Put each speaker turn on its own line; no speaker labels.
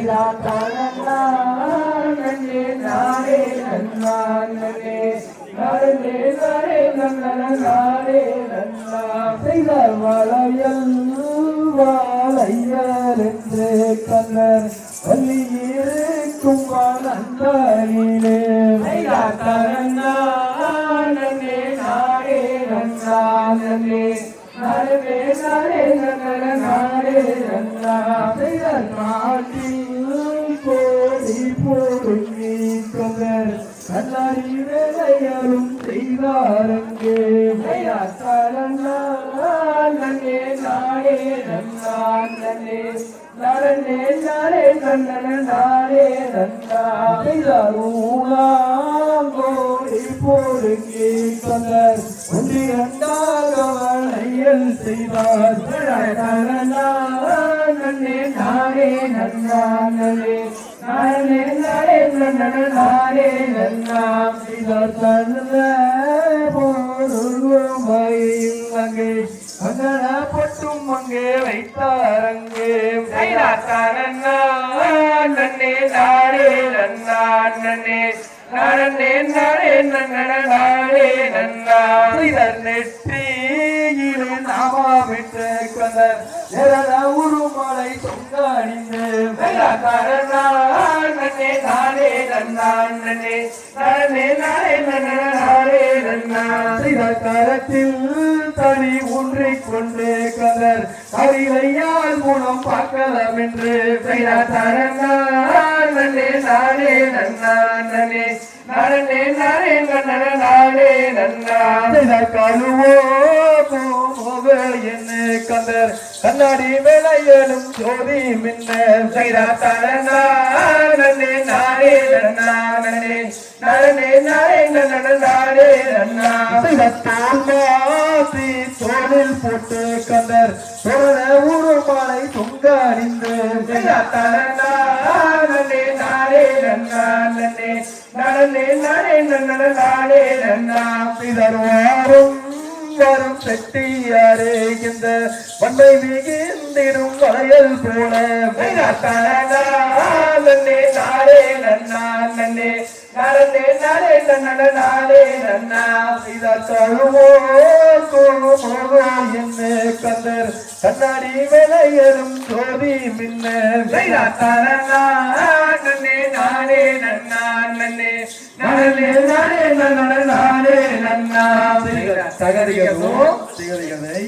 செய்தா தானே நானே நாரே நானே நானே நாரே நாரே நன்னா செய்த வளையல் வாழையல் என்று கண்ணர் வள்ளியிருக்கும் நந்தாயிலே செய்தா தானே நானே நாரே நானே நானே நாரே நாரே நன்னா செய்த நாட்டில் கொண்டர் வேலையாலும் செய்தாரங்கே நன்னே நானே நன்னான் நன்னே நடனே நானே நன்னன நானே நன்னா செய்தாரோடி போடுங்கி கொண்டர் ஒன்றி இரண்டாக வளையல் நன்னே நானே நன்னானே நானே நானே நன்னன நானே நன்னாம் செய்தார் அங்கே அங்கன பட்டும் அங்கே வைத்தார் நன்னே நானே நன்னான் நன்னே நானே நானே நன்னன நானே நன்னா செய்தார் நெற்றியிலே கந்தர் உருமலை தொங்க அணிந்து கரத்தில் தனி ஒன்றை கொண்டு கதர். கரிலையால் மூலம் பார்க்கலாம் என்று செய்தார் நன்னே நானே நன்னான் நன்னே. நானே நானே நன்னன நானே நன்னா. செய்தார் கழுவோ போக என்ன கந்தர் கண்ணாடி வேலையலும் ஜோதி மின்ன. செய்தார் தரனா நன்னே நானே நன்னா நன்னே. நானே நானே நன்னன நானே நன்னா. செய்தார் தோல்மாசி தோளில் போட்டு கந்தர் உருமாலை தொங்க அணிந்து செய்தார் நானே நானே நன்னன நானே நன்னா. செய்தார் வாரும் வரும் செட்டியாரே இந்த வண்டை மிகுந்திடும் வளையல் போல. நன்னே நாளே நாளே நன்னன நாளே? நன்னா இத தழுவோ கோமோ என்ன கந்தர். கண்ணாடி விளையரும் ஜோதி மின்ன. நன்னே நானே நன்னா நன்னே நானே நாளே நன்னன நன்னா. தகதிகளும் திகதிகதை